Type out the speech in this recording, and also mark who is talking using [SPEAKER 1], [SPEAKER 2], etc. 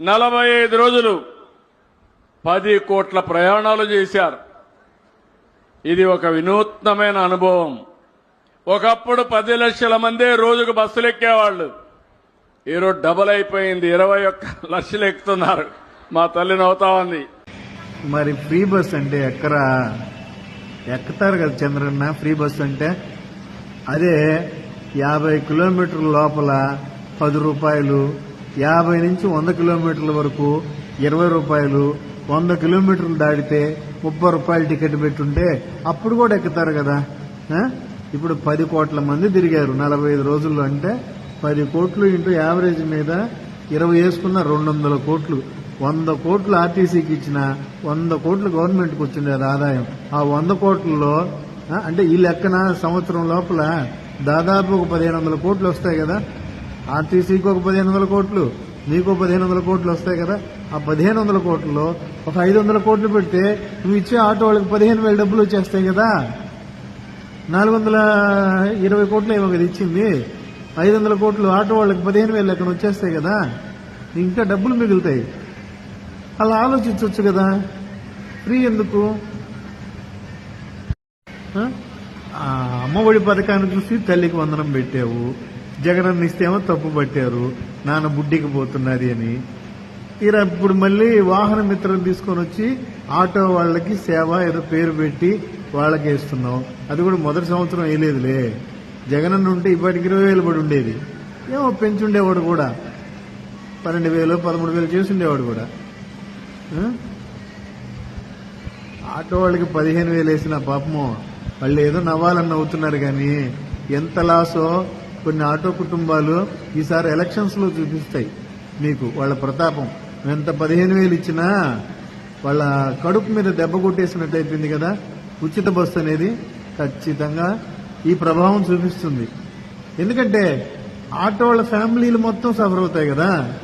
[SPEAKER 1] నలభై ఐదు రోజులు పది కోట్ల ప్రయాణాలు చేశారు. ఇది ఒక వినూత్నమైన అనుభవం. ఒకప్పుడు పది లక్షల మందే రోజుకు బస్సులు ఎక్కేవాళ్ళు. ఈరోజు డబల్ అయిపోయింది. ఇరవై ఒక్క లక్షలు ఎక్కుతున్నారు. మా తల్లి నవ్వుతా ఉంది.
[SPEAKER 2] మరి ఫ్రీ బస్ అంటే ఎక్కరా ఎక్కుతారు కదా చంద్రన్న? ఫ్రీ బస్ అంటే అదే యాభై కిలోమీటర్ల లోపల పది రూపాయలు యాభై నుంచి వంద కిలోమీటర్ల వరకు ఇరవై రూపాయలు వంద కిలోమీటర్లు దాటితే ముప్పై రూపాయలు టికెట్ పెట్టుంటే అప్పుడు కూడా ఎక్కుతారు కదా. ఇప్పుడు పది కోట్ల మంది తిరిగారు నలభై ఐదు రోజుల్లో అంటే పది కోట్లు ఇంటూ యావరేజ్ మీద ఇరవై వేసుకున్న రెండు వందల కోట్లు. వంద కోట్లు ఆర్టీసీకి ఇచ్చిన వంద కోట్లు గవర్నమెంట్కి వచ్చింది అది ఆదాయం. ఆ వంద కోట్లలో అంటే ఈ లెక్కన సంవత్సరం లోపల దాదాపు ఒక పదిహేను వందల కోట్లు వస్తాయి కదా. ఆర్టీసీకి ఒక పదిహేను వందల కోట్లు మీకు పదిహేను వందల కోట్లు వస్తాయి కదా. ఆ పదిహేను వందల కోట్లలో ఒక ఐదు వందల కోట్లు పెడితే నువ్వు ఇచ్చే ఆటో వాళ్ళకి పదిహేను వేల డబ్బులు వచ్చేస్తాయి కదా. నాలుగు వందల ఇరవై కోట్లు ఏమో కదా ఇచ్చింది. ఐదు వందల కోట్లు ఆటో వాళ్ళకి పదిహేను వేలు లెక్కన వచ్చేస్తాయి కదా. ఇంకా డబ్బులు మిగులుతాయి. అలా ఆలోచించవచ్చు కదా. ఫ్రీ ఎందుకు? ఆ? అమ్మఒడి పథకాన్ని చూసి తల్లికి వందనం పెట్టావు. జగనన్న ఇస్తేమో తప్పు పట్టారు నాన్న బుడ్డికి పోతున్నది అని. ఇలా ఇప్పుడు మళ్ళీ వాహన మిత్రం తీసుకొని వచ్చి ఆటో వాళ్ళకి సేవ ఏదో పేరు పెట్టి వాళ్ళకి వేస్తున్నాం. అది కూడా మొదటి సంవత్సరం వేయలేదులే. జగనన్న ఉంటే ఇప్పటికి ఇరవై వేలు పడి ఉండేది. ఏమో పెంచుండేవాడు కూడా. పన్నెండు వేలు పదమూడు వేలు చేసి ఉండేవాడు కూడా. ఆటో వాళ్ళకి పదిహేను వేలు వేసిన పాపము వాళ్ళు ఏదో నవ్వాలని నవ్వుతున్నారు కానీ ఎంత లాసో కొన్ని ఆటో కుటుంబాలు ఈసారి ఎలక్షన్స్లో చూపిస్తాయి. మీకు వాళ్ళ ప్రతాపం. ఎంత పదిహేను వేలు ఇచ్చినా వాళ్ళ కడుపు మీద దెబ్బ కొట్టేసినట్టు అయిపోయింది కదా. ఉచిత బస్సు అనేది ఖచ్చితంగా ఈ ప్రభావం చూపిస్తుంది. ఎందుకంటే ఆటో వాళ్ళ ఫ్యామిలీలు మొత్తం సఫర్ అవుతాయి కదా.